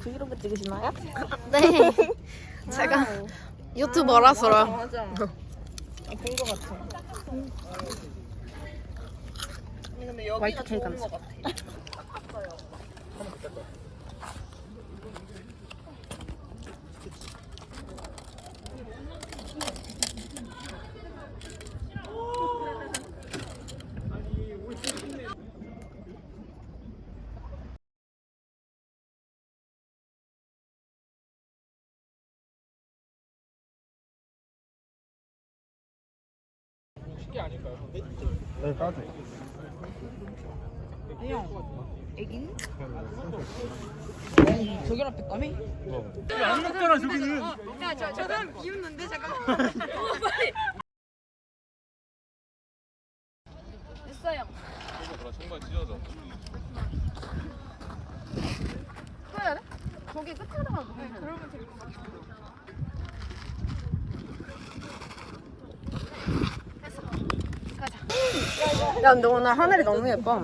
브이로그 찍으시나요? 네. 제가 유튜버라서. 맞아. 아, 본거 같아. 근데 여기가 좋은. 거 같아. 새끼 아닐까요? 네, 까지. 네, 형, 애기니? 저기 앞에 까미? 어. 아, 안 먹잖아, 저기는. 어, 야, 저, 저 사람 비웃는데? 잠깐만. 어, 빨리. 됐어요. 정말 찢어져. 그래, 거기 끝에다가 놓으면 네, 그러면 될것 같아. 근데 오늘 하늘이 너무 예뻐.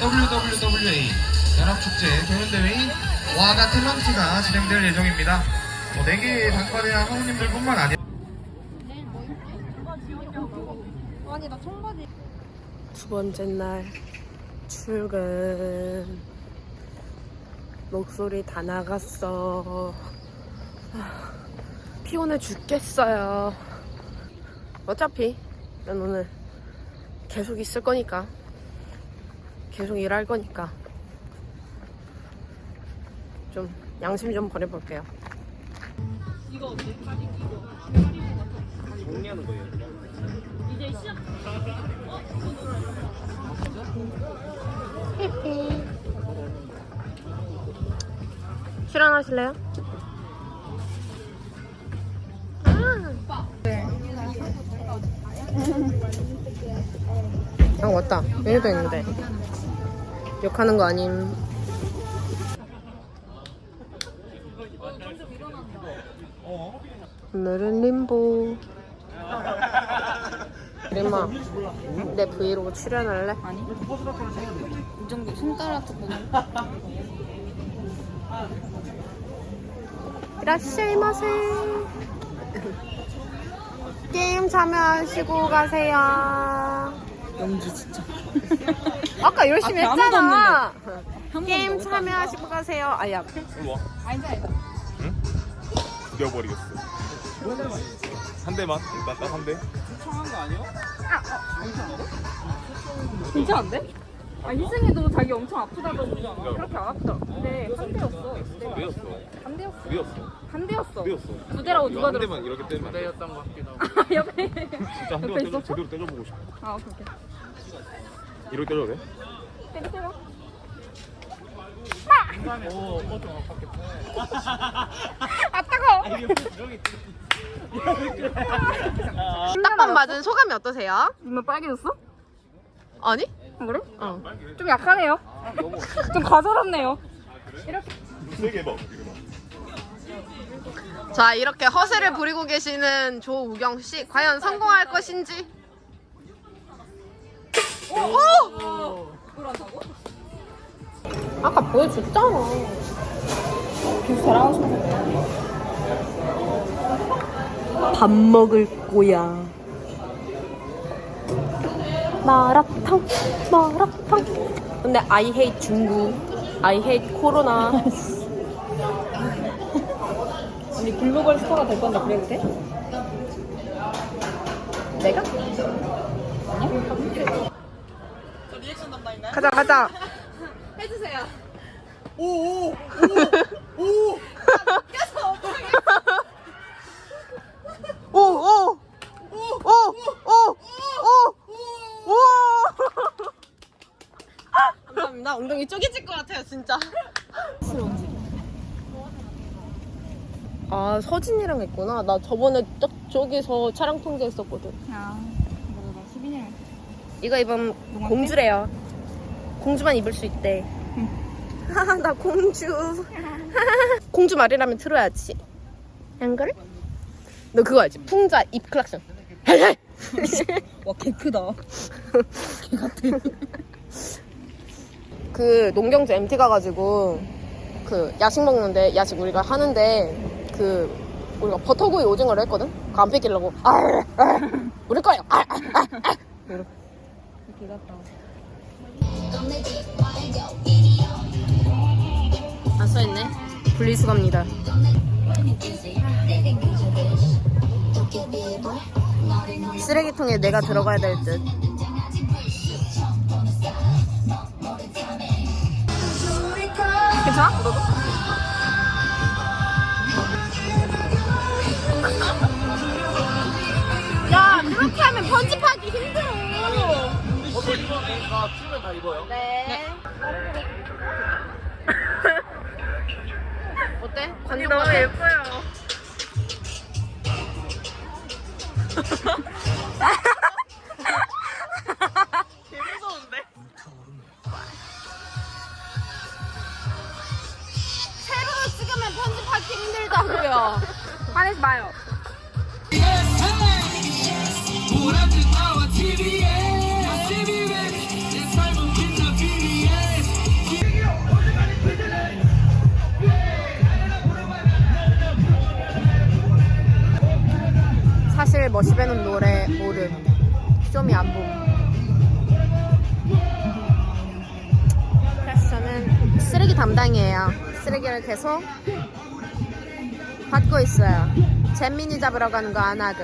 WWA 연합축제 경연대회인 와가 탤런트가 진행될 예정입니다. 뭐 4개의 단과대학 학우님들 뿐만 아니라 두 번째 날 출근. 목소리 다 나갔어. 아, 피곤해 죽겠어요. 어차피 난 오늘 계속 있을 거니까. 계속 일할 거니까. 좀 양심 좀 버려볼게요. 정리하는 거예요. 실현하실래요? 아 왔다 여기도 있는데 욕하는 거 아님 오늘은 림보 리마 내 브이로그 출연할래? 아니. 이 정도 손가락 조금. 이라시마세 게임 참여하시고 가세요 연기 진짜. 아까 열심히 아무도 했잖아 한 게임 참여하시고 가세요 아야 일로 와. 응? 죽여버리겠어. 한 대만 일단 딱 한 대. 괜찮은데? 아 희승이도 자기 엄청 아프다고 그렇게 안 아프더라. 근데 한 대였어. 왜였어? 한 대였어. 왜였어? 한 대였어. 왜였어? 두 대라고 누가 한 들었어? 대만 이렇게 때면 안 돼. 였던 것 같기도 하고. 아, 옆에. 진짜 한 대만 옆에 때려 있었어? 제대로 때려보고 싶어. 아 오케이 오케이. 이렇게 때려도 돼? 때려 때려. 오, 어좀 아팠겠다. 아 따가워. 딱밤 맞은 소감이 어떠세요? 눈 빨개졌어? 아니? 그래? 어. 좀 약하네요. 좀 가소롭네요. 세게 해봐. 지금. 자 이렇게 허세를 부리고 계시는 조우경 씨 과연 성공할 것인지 오! 아까 보여줬잖아 밥 먹을 거야 마라탕 마라탕 근데 I hate 중국 I hate 코로나 우리 글로벌 스타가 될 건데 그래도 돼? 내가? 아니야? 리액션 담당인가요? 가자 가자 해주세요 오오오오 오, 오, 오. 야, 엉덩이 쪼개질 것 같아요 진짜 아 서진이랑 했구나 나 저번에 저, 저기서 차량 통제했었거든 아 맞아 나 12년. 이거 입으면 공주래요. 공주만 입을 수 있대. 하하, 나 공주. 공주 말이라면 들어야지. 안 그래? 너 그거 알지? 풍자 입 클락션. 헤이! 와개 크다. 그 농경주 MT 가가지고 그 야식 먹는데 야식 우리가 하는데 그 우리가 버터구이 오징어를 했거든. 그거 안 뺏기려고 알, 알, 우리 거예요. 같다. 안 써있네. 분리수거입니다. 쓰레기통에 내가 들어가야 될 듯. 괜찮아? 너도? 야, 그렇게 하면 편집하기 힘들어. 이거 나 추면 다 입어요 네. 어때? 관종 너무? 예뻐요. 화내지 마요. 사실 머시배는 노래 모름. 쇼미 안 봄. 그래서 저는 쓰레기 담당이에요. 쓰레기를 계속 받고 있어요. 잼민이 잡으러 가는 거 안 하고.